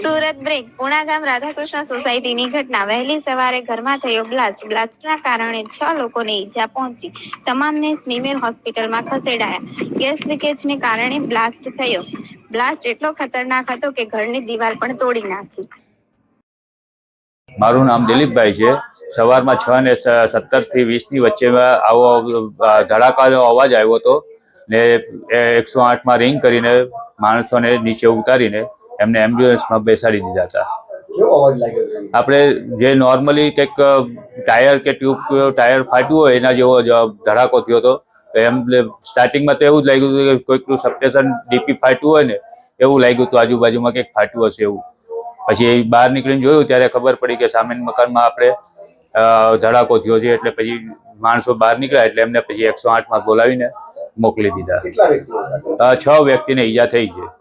Surat break, Puna ગામ રાધાકૃષ્ણ સોસાયટીની ઘટના. વહેલી સવારે ઘરમાં થયો બ્લાસ્ટ. બ્લાસ્ટના કારણે છ લોકોને ઈજા પહોંચી. તમામને સ્મીમેર હોસ્પિટલમાં ખસેડાયા. ગેસ લીકેજને કારણે બ્લાસ્ટ થયો. બ્લાસ્ટ એટલો ખતરનાક હતો કે ઘરની દીવાલ પણ તોડી નાખી. મારું નામ દિલીપભાઈ છે. સવારમાં છ ને સત્તરથી વીસની વચ્ચેમાં આવો ધડાકાનો અવાજ આવ્યો હતો. ને એકસો આઠમાં રિંગ કરીને માણસોને નીચે ઉતારીને એમને એમ્બ્યુલન્સમાં બેસાડી દીધા હતા? આપણે જે નોર્મલી કંઈક ટાયર કે ટ્યુબ ટાયર ફાટ્યું હોય એના જેવો ધડાકો થયો હતો. તો એમ સ્ટાર્ટિંગમાં તો એવું જ લાગ્યું હતું કે કોઈકનું સબસ્ટેશન ડીપી ફાટ્યું હોય ને એવું લાગ્યું હતું આજુબાજુમાં કંઈક ફાટ્યું હશે એવું. પછી બહાર નીકળીને જોયું ત્યારે ખબર પડી કે સામેના મકાનમાં આપણે ધડાકો થયો છે. એટલે પછી માણસો બહાર નીકળ્યા એટલે એમને પછી એકસો આઠમાં બોલાવીને મોકલી દીધા. છ વ્યક્તિને ઈજા થઈ છે.